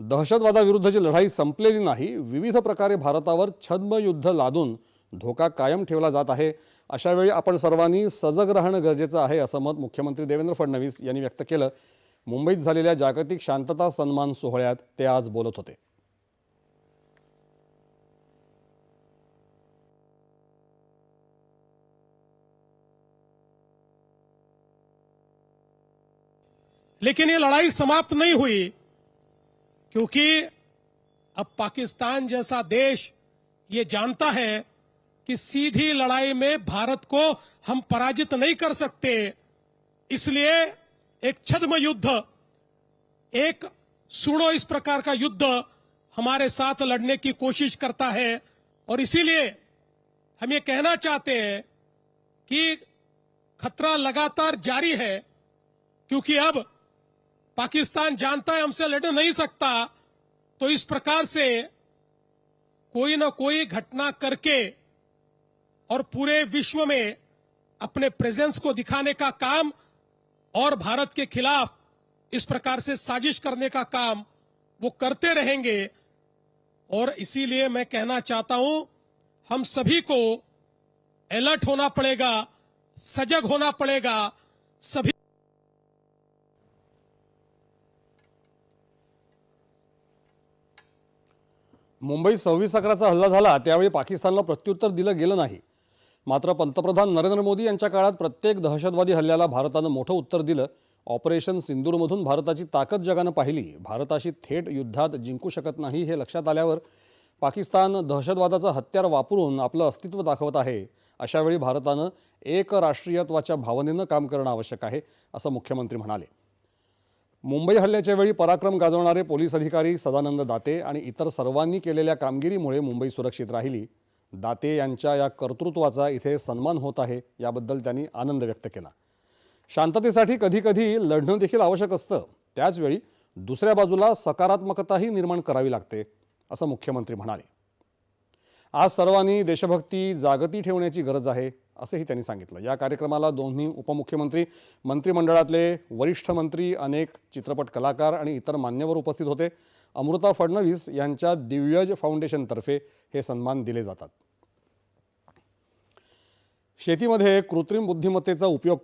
दहशतवादाविरुद्धची लढाई संपलेली नाही. विविध प्रकारे भारतावर छद्मयुद्ध लादून धोका कायम ठेवला जात आहे. अशावेळी आपण सर्वांनी सजग राहणं गरजेचं आहे असं मत मुख्यमंत्री देवेंद्र फडणवीस यांनी व्यक्त केलं. मुंबईत झालेल्या जागतिक शांतता सन्मान सोहळ्यात ते आज बोलत होते. लेकिन ये लड़ाई समाप्त नहीं हुई। क्योंकि अब पाकिस्तान जैसा देश ये जानता है कि सीधी लड़ाई में भारत को हम पराजित नहीं कर सकते। इसलिए एक छद्म युद्ध, एक सुनो इस प्रकार का युद्ध हमारे साथ लड़ने की कोशिश करता है। और इसीलिए हम ये कहना चाहते हैं कि खतरा लगातार जारी है, क्योंकि अब पाकिस्तान जानता है हमसे लड़ नहीं सकता तो इस प्रकार से कोई ना कोई घटना करके और पूरे विश्व में अपने प्रेजेंस को दिखाने का काम और भारत के खिलाफ इस प्रकार से साजिश करने का काम वो करते रहेंगे। और इसीलिए मैं कहना चाहता हूँ, हम सभी को अलर्ट होना पड़ेगा, सजग होना पड़ेगा, सभी मुंबईत सव्वीस अकराचा हल्ला झाला त्यावेळी पाकिस्तानला प्रत्युत्तर दिलं गेलं नाही. मात्र पंतप्रधान नरेंद्र मोदी यांच्या काळात प्रत्येक दहशतवादी हल्ल्याला भारतानं मोठं उत्तर दिलं. ऑपरेशन सिंदूरमधून भारताची ताकद जगानं पाहिली. भारताशी थेट युद्धात जिंकू शकत नाही हे लक्षात आल्यावर पाकिस्तान दहशतवादाचं हत्यार वापरून आपलं अस्तित्व दाखवत आहे. अशावेळी भारतानं एक राष्ट्रीयत्वाच्या भावनेनं काम करणं आवश्यक आहे असं मुख्यमंत्री म्हणाले. मुंबई हल्ल्याच्या वेळी पराक्रम गाजवणारे पोलीस अधिकारी सदानंद दाते आणि इतर सर्वांनी केलेल्या कामगिरीमुळे मुंबई सुरक्षित राहिली. दाते यांच्या या कर्तृत्वाचा इथे सन्मान होत आहे याबद्दल त्यांनी आनंद व्यक्त केला. शांततेसाठी कधीकधी लढणं देखील आवश्यक असतं. त्याचवेळी दुसऱ्या बाजूला सकारात्मकताही निर्माण करावी लागते असं मुख्यमंत्री म्हणाले. आज सर्वांनी देशभक्ती जागती ठेवण्याची गरज आहे असंही त्यांनी सांगितलं. या कार्यक्रमाला दोन्ही उपमुख्यमंत्री मंत्रिमंडळातले वरिष्ठ मंत्री अनेक चित्रपट कलाकार आणि इतर मान्यवर उपस्थित होते. अमृता फडणवीस यांच्या दिव्यज फाउंडेशनतर्फे हे सन्मान दिले जातात. शेतीमध्ये कृत्रिम बुद्धिमत्तेचा उपयोग